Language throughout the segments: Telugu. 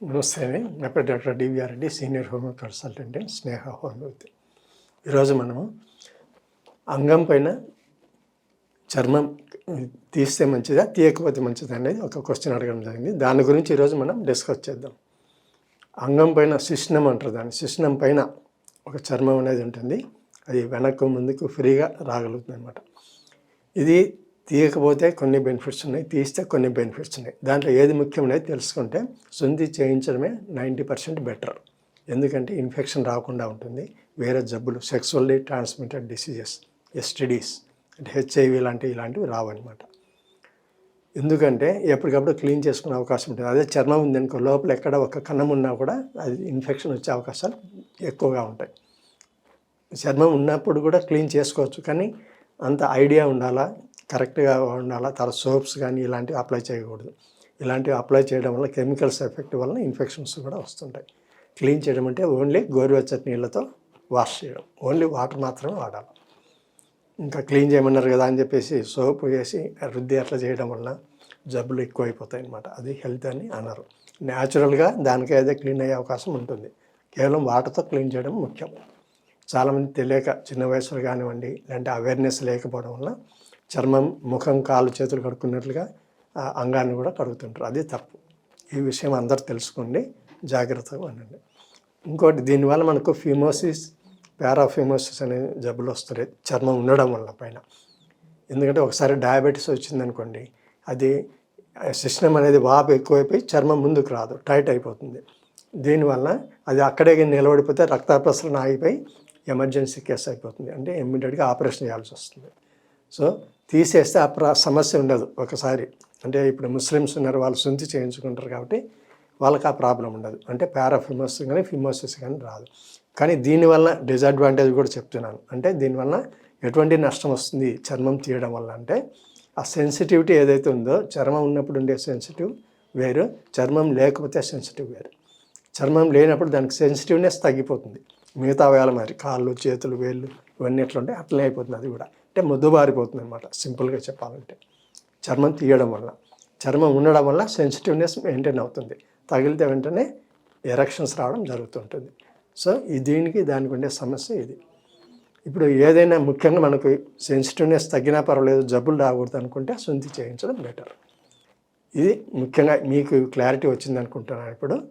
నమస్తే అండి. నా పేరు doctor DVR Reddy senior home consultant and Sneha homeopathy. ఈరోజు మనము అంగం పైన చర్మం తీస్తే మంచిదా తీయకపోతే మంచిదా అనేది ఒక క్వశ్చన్ అడగడం జరిగింది. దాని గురించి ఈరోజు మనం డిస్కస్ చేద్దాం. అంగం పైన శిష్ణం అంటారు దాన్ని. శిష్ణం పైన ఒక చర్మం అనేది ఉంటుంది. అది వెనక్కు ముందుకు ఫ్రీగా రాగలుగుతుంది అనమాట ఇది తీయకపోతే కొన్ని బెనిఫిట్స్ ఉన్నాయి తీస్తే కొన్ని బెనిఫిట్స్ ఉన్నాయి. దాంట్లో ఏది ముఖ్యమైనది తెలుసుకుంటే శుద్ధి చేయించడమే నైంటీ పర్సెంట్ బెటర్ ఎందుకంటే ఇన్ఫెక్షన్ రాకుండా ఉంటుంది. వేరే జబ్బులు సెక్సువల్లీ ట్రాన్స్మిటెడ్ డిసీజెస్ ఎస్టిడీస్ అంటే హెచ్ఐవి లాంటివి ఇలాంటివి రావన్నమాట. ఎందుకంటే ఎప్పటికప్పుడు క్లీన్ చేసుకునే అవకాశం ఉంటుంది. అదే చర్మం ఉందనుకో లోపల ఎక్కడ ఒక కన్నం ఉన్నా కూడా అది ఇన్ఫెక్షన్ వచ్చే అవకాశాలు ఎక్కువగా ఉంటాయి. చర్మం ఉన్నప్పుడు కూడా క్లీన్ చేసుకోవచ్చు. కానీ అంత ఐడియా ఉండాలా? కరెక్ట్గా ఉండాలా తర్వాత సోప్స్ కానీ ఇలాంటివి అప్లై చేయకూడదు. ఇలాంటివి అప్లై చేయడం వల్ల కెమికల్స్ ఎఫెక్ట్ వలన ఇన్ఫెక్షన్స్ కూడా వస్తుంటాయి. క్లీన్ చేయడం అంటే ఓన్లీ గోరువెచ్చటి నీళ్ళతో వాష్ చేయడం. ఓన్లీ వాటర్ మాత్రమే వాడాలి. ఇంకా క్లీన్ చేయమన్నారు కదా అని చెప్పేసి సోప్ వేసి రుద్ది అట్లా చేయడం వల్ల జబ్బులు ఎక్కువైపోతాయి అన్నమాట అది హెల్త్ అని అన్నారు న్యాచురల్గా దానికే అయితే క్లీన్ అయ్యే అవకాశం ఉంటుంది. కేవలం వాటర్తో క్లీన్ చేయడం ముఖ్యం. చాలామంది తెలియక చిన్న వయసులో కానివ్వండి లేదంటే అవేర్నెస్ లేకపోవడం వల్ల చర్మం ముఖం కాళ్ళు చేతులు కడుక్కున్నట్లుగా ఆ అంగాన్ని కూడా కడుగుతుంటారు. అది తప్పు. ఈ విషయం అందరు తెలుసుకోండి. జాగ్రత్తగా ఉండండి. ఇంకోటి దీనివల్ల మనకు ఫిమోసిస్ పారాఫిమోసిస్ అనే జబ్బులు వస్తున్నాయి చర్మం ఉండడం వల్ల పైన. ఎందుకంటే ఒకసారి డయాబెటీస్ వచ్చిందనుకోండి అది సిస్టమ్ అనేది వాపు ఎక్కువైపోయి చర్మం ముందుకు రాదు. టైట్ అయిపోతుంది. దీనివల్ల అది అక్కడే నిలబడిపోతే రక్త ప్రసరణ ఆగిపోయి ఎమర్జెన్సీ కేసు అయిపోతుంది. అంటే ఇమ్మీడియట్గా ఆపరేషన్ చేయాల్సి వస్తుంది. సో తీసేస్తే ఆ ప్ర సమస్య ఉండదు ఒకసారి. అంటే ఇప్పుడు ముస్లిమ్స్ ఉన్నారు వాళ్ళు శుద్ధి చేయించుకుంటారు కాబట్టి వాళ్ళకి ఆ ప్రాబ్లం ఉండదు. అంటే పారాఫిమోస్ కానీ ఫిమోసిస్ కానీ రాదు. కానీ దీనివల్ల డిసడ్వాంటేజ్ కూడా చెప్తున్నాను. అంటే దీనివల్ల ఎటువంటి నష్టం వస్తుంది చర్మం తీయడం వల్ల అంటే ఆ సెన్సిటివిటీ ఏదైతే ఉందో చర్మం ఉన్నప్పుడు ఉండే సెన్సిటివ్ వేరు చర్మం లేకపోతే సెన్సిటివ్ వేరు. చర్మం లేనప్పుడు దానికి సెన్సిటివ్నెస్ తగ్గిపోతుంది. మిగతా వేళ మరి కాళ్ళు చేతులు వేళ్ళు ఇవన్నీ ఎట్లుంటే ఉంటాయి అట్లనే అయిపోతుంది అది కూడా. అంటే మొద్దుబారిపోతుంది అనమాట సింపుల్గా చెప్పాలంటే. చర్మం తీయడం వల్ల. చర్మం ఉండడం వల్ల సెన్సిటివ్నెస్ మెయింటైన్ అవుతుంది. తగిలితే వెంటనే ఎరక్షన్స్ రావడం జరుగుతుంటుంది. సో ఈ దీనికి దానికి ఉండే సమస్య ఇది. ఇప్పుడు ఏదైనా ముఖ్యంగా మనకు సెన్సిటివ్నెస్ తగ్గినా పర్వాలేదు జబ్బులు రాకూడదు అనుకుంటే శుద్ధి చేయించడం బెటర్. ఇది ముఖ్యంగా మీకు క్లారిటీ వచ్చింది అనుకుంటున్నాను ఇప్పుడు.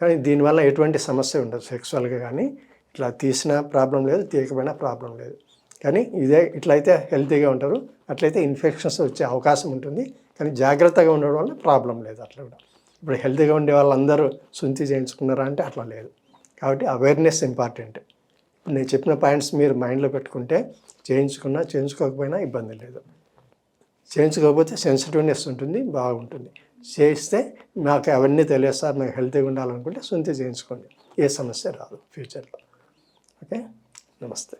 కానీ దీనివల్ల ఎటువంటి సమస్య ఉండదు సెక్సువల్గా కానీ. ఇట్లా తీసిన ప్రాబ్లం లేదు తీయకపోయినా ప్రాబ్లం లేదు. కానీ ఇదే ఇట్లయితే హెల్తీగా ఉంటారు. అట్లయితే ఇన్ఫెక్షన్స్ వచ్చే అవకాశం ఉంటుంది. కానీ జాగ్రత్తగా ఉండడం వల్ల ప్రాబ్లం లేదు అట్లా కూడా. ఇప్పుడు హెల్తీగా ఉండే వాళ్ళందరూ సుంతి చేయించుకున్నారా అంటే అట్లా లేదు. కాబట్టి అవేర్నెస్ ఇంపార్టెంట్ నేను చెప్పిన పాయింట్స్ మీరు మైండ్లో పెట్టుకుంటే చేయించుకున్నా చేయించుకోకపోయినా ఇబ్బంది లేదు. చేయించుకోకపోతే సెన్సిటివ్నెస్ ఉంటుంది బాగుంటుంది. చేయిస్తే మాకు అవన్నీ తెలియదు సార్ మేము హెల్తీగా ఉండాలనుకుంటే శుద్ధి చేయించుకోండి. ఏ సమస్య రాదు ఫ్యూచర్లో ఓకే? నమస్తే.